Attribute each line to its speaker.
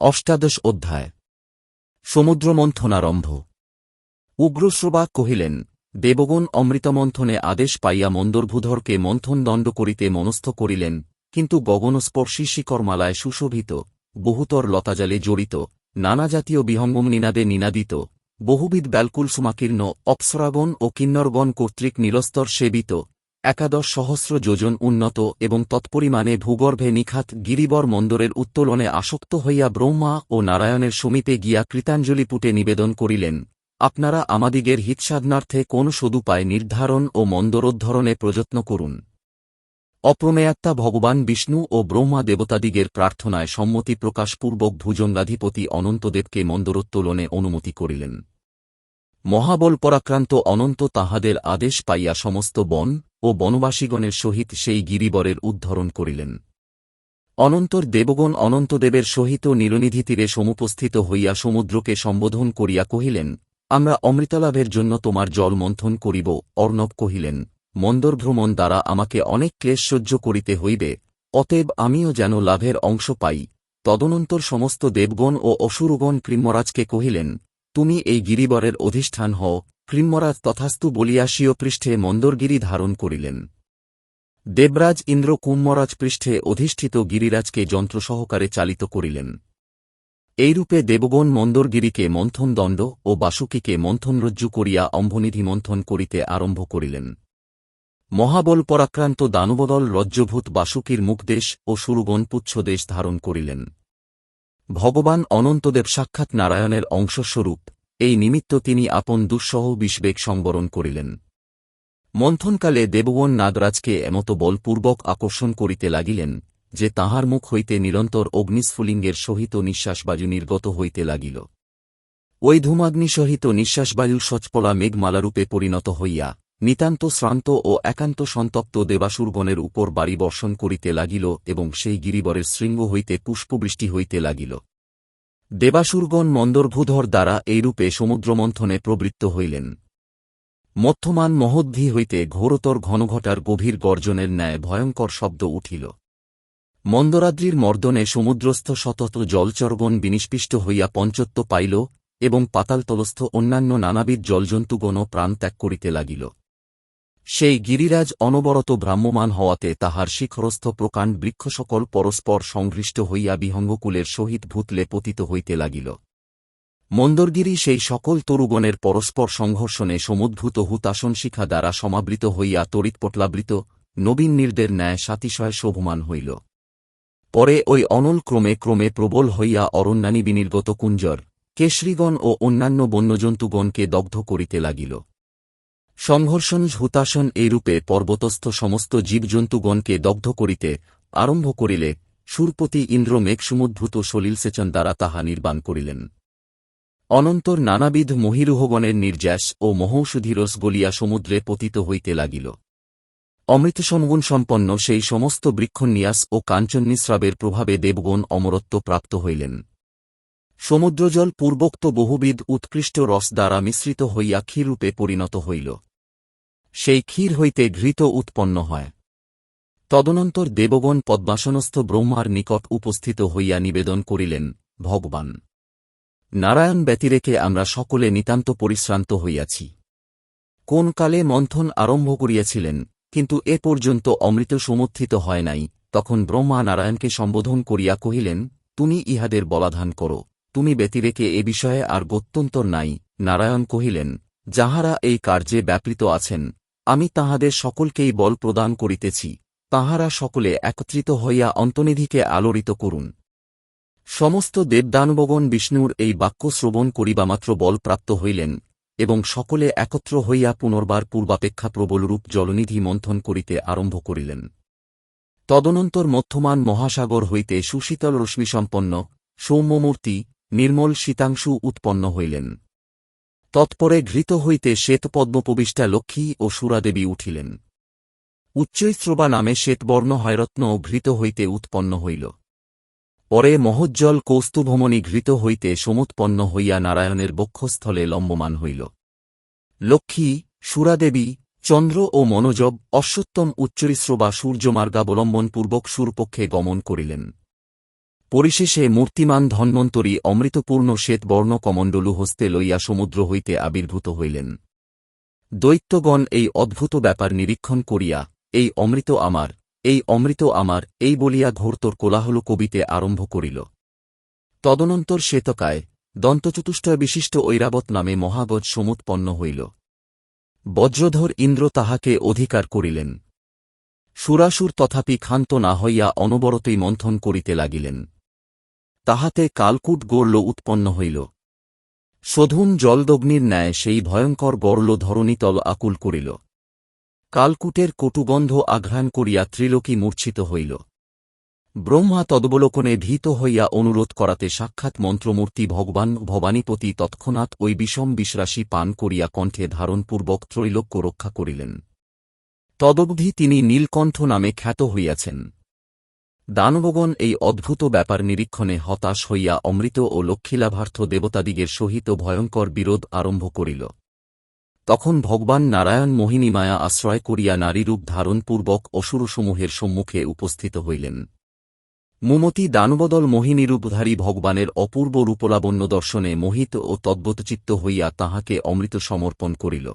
Speaker 1: অষ্টাদশ অধ্যায়। সমুদ্রমন্থনারম্ভ। উগ্রশ্রবা কহিলেন, দেবগণ অমৃতমন্থনে আদেশ পাইয়া মন্দরভূধরকে মন্থনদণ্ড করিতে মনস্থ করিলেন, কিন্তু গগনস্পর্শী শিকরমালায় সুশোভিত, বহুতর লতাজালে জড়িত নানা জাতীয় বিহঙ্গম নিনাদে নিনাদিত, বহুবিধ ব্যালকুল সুমাকীর্ণ অপ্সরাগণ ও কিন্নরগণ কর্তৃক নীলস্তর সেবিত একাদশ সহস্র যোজন উন্নত এবং তৎপরিমাণে ভূগর্ভে নিখাত গিরিবর মন্দরের উত্তোলনে আসক্ত হইয়া ব্রহ্মা ও নারায়ণের সমীপে গিয়া কৃতাঞ্জলি পুটে নিবেদন করিলেন। আপনারা আমাদিগের হিতসাধনার্থে কোন সদুপায় নির্ধারণ ও মন্দরোদ্ধরণে প্রযত্ন করুন। অপ্রমেয়াত্মা ভগবান বিষ্ণু ও ব্রহ্মা দেবতাদিগের প্রার্থনায় সম্মতি প্রকাশপূর্বক ভুজঙ্গাধিপতি অনন্তদেবকে মন্দরোত্তোলনে অনুমতি করিলেন। মহাবল পরাক্রান্ত অনন্ত তাহাদের আদেশ পাইয়া সমস্ত বন ও বনবাসীগণের সহিত সেই গিরিবরের উদ্ধরণ করিলেন। অনন্তর দেবগণ অনন্তদেবের সহিত নিরনিধি তীরে সমুপস্থিত হইয়া সমুদ্রকে সম্বোধন করিয়া কহিলেন, আমরা অমৃতলাভের জন্য তোমার জল মন্থন করিব অর্ণব কহিলেন মন্দর ভ্রমণ দ্বারা আমাকে অনেক ক্লেশ সহ্য করিতে হইবে, অতএব আমিও যেন লাভের অংশ পাই তদনন্তর সমস্ত দেবগণ ও অসুরগণ কৃম্মরাজকে কহিলেন তুমি এই গিরিবরের অধিষ্ঠান হও কৃম্মরাজ তথাস্তু বলিয়া স্বীয় পৃষ্ঠে মন্দরগিরি ধারণ করিলেন। দেবরাজ ইন্দ্র কুম্মরাজ পৃষ্ঠে অধিষ্ঠিত গিরিরাজকে যন্ত্রসহকারে চালিত করিলেন। এইরূপে দেবগণ মন্দরগিরিকে মন্থনদণ্ড ও বাসুকীকে মন্থনরজ্জু করিয়া অম্ভনিধি মন্থন করিতে আরম্ভ করিলেন। মহাবল পরাক্রান্ত দানবদল রজ্জভূত বাসুকীর মুখদেশ ও সুরগণ পুচ্ছদেশ ধারণ করিলেন। ভগবান অনন্তদেব সাক্ষাৎ নারায়ণের অংশস্বরূপ, এই নিমিত্ত তিনি আপন দুঃসহ বিষবেগ সংবরণ করিলেন। মন্থনকালে দেবগণ নাগরাজকে এমত বলপূর্বক আকর্ষণ করিতে লাগিলেন, যে তাহার মুখ হইতে নিরন্তর অগ্নিস্ফুলিঙ্গের সহিত নিঃশ্বাসবায়ু নির্গত হইতে লাগিল। ওই ধূমাগ্নি সহিত নিঃশ্বাসবায়ু সচপলা মেঘমালারূপে পরিণত হইয়া নিতান্ত শ্রান্ত ও একান্ত সন্তপ্ত দেবাসুরগণের উপর বাড়ি বর্ষণ করিতে লাগিল এবং সেই গিরিবরের শৃঙ্গ হইতে পুষ্পবৃষ্টি হইতে লাগিল। দেবাসুরগণ মন্দরভূধর দ্বারা এইরূপে সমুদ্রমন্থনে প্রবৃত্ত হইলেন। মধ্যমান মহোদ্ধি হইতে ঘোরতর ঘনঘটার গভীর গর্জনের ন্যায় ভয়ঙ্কর শব্দ উঠিল। মন্দরাদ্রির মর্দনে সমুদ্রস্থ শতত জলচরগণ বিনিষ্পিষ্ট হইয়া পঞ্চত্ব পাইল এবং পাতালতলস্থ অন্যান্য নানাবিধ জলজন্তুগণও প্রাণ ত্যাগ করিতে লাগিল। সেই গিরিরাজ অনবরত ভ্রাম্যমান হওয়াতে তাহার শিখরস্থ প্রকাণ্ড বৃক্ষ সকল পরস্পর সংঘৃষ্ট হইয়া বিহঙ্গকুলের সহিত ভূতলে পতিত হইতে লাগিল। মন্দরগিরি সেই সকল তরুগণের পরস্পর সংঘর্ষণে সমুদ্ভূত হুতাসন শিখা দ্বারা সমাবৃত হইয়া তড়িৎপটলাবৃত নবীন নির্দের ন্যায় সাতিশয় শোভমান হইল। পরে ওই অনল ক্রমে ক্রমে প্রবল হইয়া অরণ্যানী বিনির্গত কুঞ্জর, কেশরীগণ ও অন্যান্য বন্যজন্তুগণকে দগ্ধ করিতে লাগিল। সংঘর্ষণ হুতাসন এইরূপে পর্বতস্থ সমস্ত জীবজন্তুগণকে দগ্ধ করিতে আরম্ভ করিলে সুরপতি ইন্দ্র মেঘসমুদ্ভূত সলিলসেচন দ্বারা তাহা নির্বাণ করিলেন। অনন্তর নানাবিধ মহিরুহগণের নির্যাস ও মহৌষধিরস গলিয়া সমুদ্রে পতিত হইতে লাগিল। অমৃতসমগুণ সম্পন্ন সেই সমস্ত বৃক্ষন্যাস ও কাঞ্চন্নিস্রাবের প্রভাবে দেবগণ অমরত্ব প্রাপ্ত হইলেন। সমুদ্রজল পূর্বোক্ত বহুবিধ উৎকৃষ্ট রস দ্বারা মিশ্রিত হইয়া ক্ষীরূপে পরিণত হইল। সেই ক্ষীর হইতে ঘৃত উৎপন্ন হয়। তদনন্তর দেবগণ পদ্মাসনস্থ ব্রহ্মার নিকট উপস্থিত হইয়া নিবেদন করিলেন, ভগবান! নারায়ণ ব্যতিরেকে আমরা সকলে নিতান্ত পরিশ্রান্ত হইয়াছি। কোন কালে মন্থন আরম্ভ করিয়াছিলেন, কিন্তু এ পর্যন্ত অমৃত সমর্থিত হয় নাই, তখন ব্রহ্মা নারায়ণকে সম্বোধন করিয়া কহিলেন, তুমি ইহাদের বলাধান করো। তুমি ব্যতিরেকে এ বিষয়ে আর গত্যন্তর নাই। নারায়ণ কহিলেন, যাহারা এই কার্যে ব্যাপৃত আছেন, আমি তাহাদের সকলকেই বল প্রদান করিতেছি। তাহারা সকলে একত্রিত হইয়া অন্তনিধিকে আলোড়িত করুন। সমস্ত দেবদানবগণ বিষ্ণুর এই বাক্য শ্রবণ করিবামাত্র বল প্রাপ্ত হইলেন এবং সকলে একত্র হইয়া পুনর্বার পূর্বাপেক্ষা প্রবলরূপ জলনিধি মন্থন করিতে আরম্ভ করিলেন। তদনন্তর মধ্যমান মহাসাগর হইতে সুশীতল রশ্মিসম্পন্ন সৌম্যমূর্তি নির্মল শীতাংশু উৎপন্ন হইলেন। তৎপরে ঘৃত হইতে শ্বেতপদ্মপবিষ্টা লক্ষ্মী ও সুরাদেবী উঠিলেন। উচ্চৈস্রবা নামে শ্বেতবর্ণ হয়রত্ন ঘৃত হইতে উৎপন্ন হইল। পরে মহোজ্জ্বল কৌস্তুভমণি ঘৃত হইতে সমুৎপন্ন হইয়া নারায়ণের বক্ষস্থলে লম্বমান হইল। লক্ষ্মী, সুরাদেবী, চন্দ্র ও মনোজব অশ্বত্তম উচ্চরিস্র বা সূর্যমার্গাবলম্বনপূর্বক সুরপক্ষে গমন করিলেন। পরিশেষে মূর্তিমান ধন্বন্তরী অমৃতপূর্ণ শ্বেতবর্ণ কমণ্ডলু হস্তে লইয়া সমুদ্র হইতে আবির্ভূত হইলেন। দৈত্যগণ এই অদ্ভুত ব্যাপার নিরীক্ষণ করিয়া, এই অমৃত আমার, এই অমৃত আমার, এই বলিয়া ঘোরতর কোলাহল কবিতে আরম্ভ করিল। তদনন্তর শ্বেতকায়, দন্তচতুষ্টয় বিশিষ্ট ঐরাবত নামে মহাগজ সমুৎপন্ন হইল। বজ্রধর ইন্দ্র তাহাকে অধিকার করিলেন। সুরাসুর তথাপি ক্ষান্ত না হইয়া অনবরতই মন্থন করিতে লাগিলেন। তাহাতে কালকূট গর্ল উৎপন্ন হইল। শোধুন জলদগ্নির ন্যায় সেই ভয়ঙ্কর গর্ল ধরণীতল আকুল করিল। কালকূটের কটুগন্ধ আঘ্রাণ করিয়া ত্রিলোকী মূর্ছিত হইল। ব্রহ্মা তদবলোকনে ভীত হইয়া অনুরোধ করাতে সাক্ষাৎ মন্ত্রমূর্তি ভগবান ভবানীপতি তৎক্ষণাৎ ওই বিষম বিশ্বাসী পান করিয়া কণ্ঠে ধারণপূর্বক ত্রৈলোক্য রক্ষা করিলেন। তদবধি তিনি নীলকণ্ঠ নামে খ্যাত হইয়াছেন। দানবগণ এই অদ্ভুত ব্যাপার নিরীক্ষণে হতাশ হইয়া অমৃত ও লক্ষ্মীলাভার্থ দেবতাদিগের সহিত ভয়ঙ্কর বিরোধ আরম্ভ করিল। তখন ভগবান নারায়ণ মোহিনীমায়া আশ্রয় করিয়া নারীরূপ ধারণপূর্বক অসুরসমূহের সম্মুখে উপস্থিত হইলেন। মুমতি দানবদল মোহিনীরূপধারী ভগবানের অপূর্ব রূপলাবণ্য দর্শনে মোহিত ও তদ্বতচিত্ত হইয়া তাহাকে অমৃত সমর্পণ করিল।